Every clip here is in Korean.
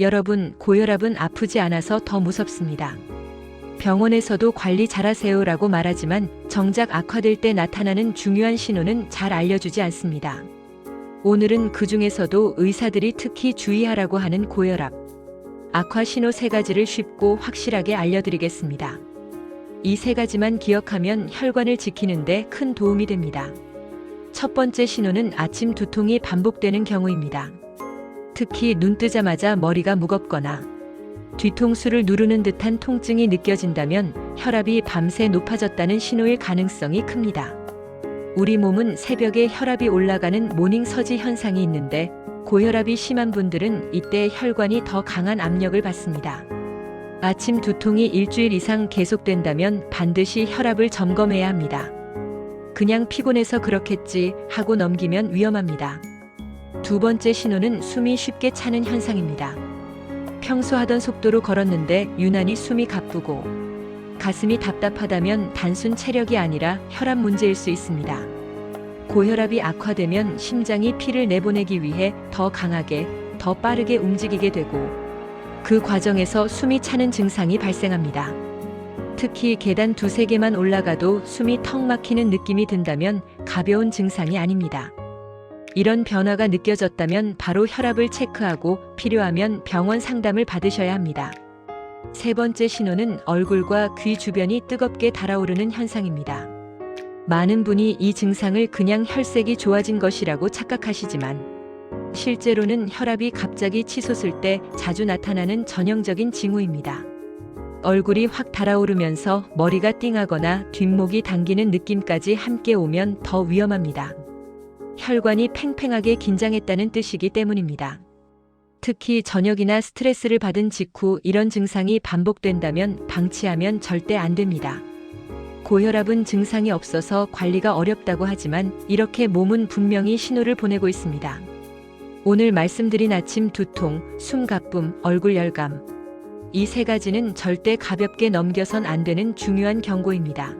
여러분, 고혈압은 아프지 않아서 더 무섭습니다. 병원에서도 관리 잘하세요라고 말하지만 정작 악화될 때 나타나는 중요한 신호는 잘 알려주지 않습니다. 오늘은 그 중에서도 의사들이 특히 주의하라고 하는 고혈압, 악화 신호 세 가지를 쉽고 확실하게 알려드리겠습니다. 이 세 가지만 기억하면 혈관을 지키는데 큰 도움이 됩니다. 첫 번째 신호는 아침 두통이 반복되는 경우입니다. 특히 눈 뜨자마자 머리가 무겁거나 뒤통수를 누르는 듯한 통증이 느껴진다면 혈압이 밤새 높아졌다는 신호일 가능성이 큽니다. 우리 몸은 새벽에 혈압이 올라가는 모닝 서지 현상이 있는데 고혈압이 심한 분들은 이때 혈관이 더 강한 압력을 받습니다. 아침 두통이 일주일 이상 계속된다면 반드시 혈압을 점검해야 합니다. 그냥 피곤해서 그렇겠지 하고 넘기면 위험합니다. 두 번째 신호는 숨이 쉽게 차는 현상입니다. 평소 하던 속도로 걸었는데 유난히 숨이 가쁘고 가슴이 답답하다면 단순 체력이 아니라 혈압 문제일 수 있습니다. 고혈압이 악화되면 심장이 피를 내보내기 위해 더 강하게, 더 빠르게 움직이게 되고 그 과정에서 숨이 차는 증상이 발생합니다. 특히 계단 두세 개만 올라가도 숨이 턱 막히는 느낌이 든다면 가벼운 증상이 아닙니다. 이런 변화가 느껴졌다면 바로 혈압을 체크하고 필요하면 병원 상담을 받으셔야 합니다. 세 번째 신호는 얼굴과 귀 주변이 뜨겁게 달아오르는 현상입니다. 많은 분이 이 증상을 그냥 혈색이 좋아진 것이라고 착각하시지만 실제로는 혈압이 갑자기 치솟을 때 자주 나타나는 전형적인 징후입니다. 얼굴이 확 달아오르면서 머리가 띵하거나 뒷목이 당기는 느낌까지 함께 오면 더 위험합니다. 혈관이 팽팽하게 긴장했다는 뜻이기 때문입니다. 특히 저녁이나 스트레스를 받은 직후 이런 증상이 반복된다면 방치하면 절대 안 됩니다. 고혈압은 증상이 없어서 관리가 어렵다고 하지만 이렇게 몸은 분명히 신호를 보내고 있습니다. 오늘 말씀드린 아침 두통, 숨가쁨, 얼굴 열감. 이 세 가지는 절대 가볍게 넘겨선 안 되는 중요한 경고입니다.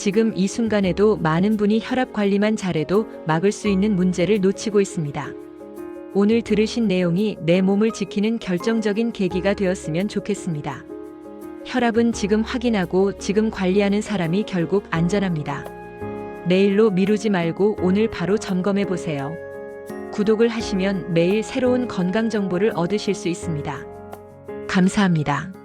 지금 이 순간에도 많은 분이 혈압 관리만 잘해도 막을 수 있는 문제를 놓치고 있습니다. 오늘 들으신 내용이 내 몸을 지키는 결정적인 계기가 되었으면 좋겠습니다. 혈압은 지금 확인하고 지금 관리하는 사람이 결국 안전합니다. 내일로 미루지 말고 오늘 바로 점검해 보세요. 구독을 하시면 매일 새로운 건강 정보를 얻으실 수 있습니다. 감사합니다.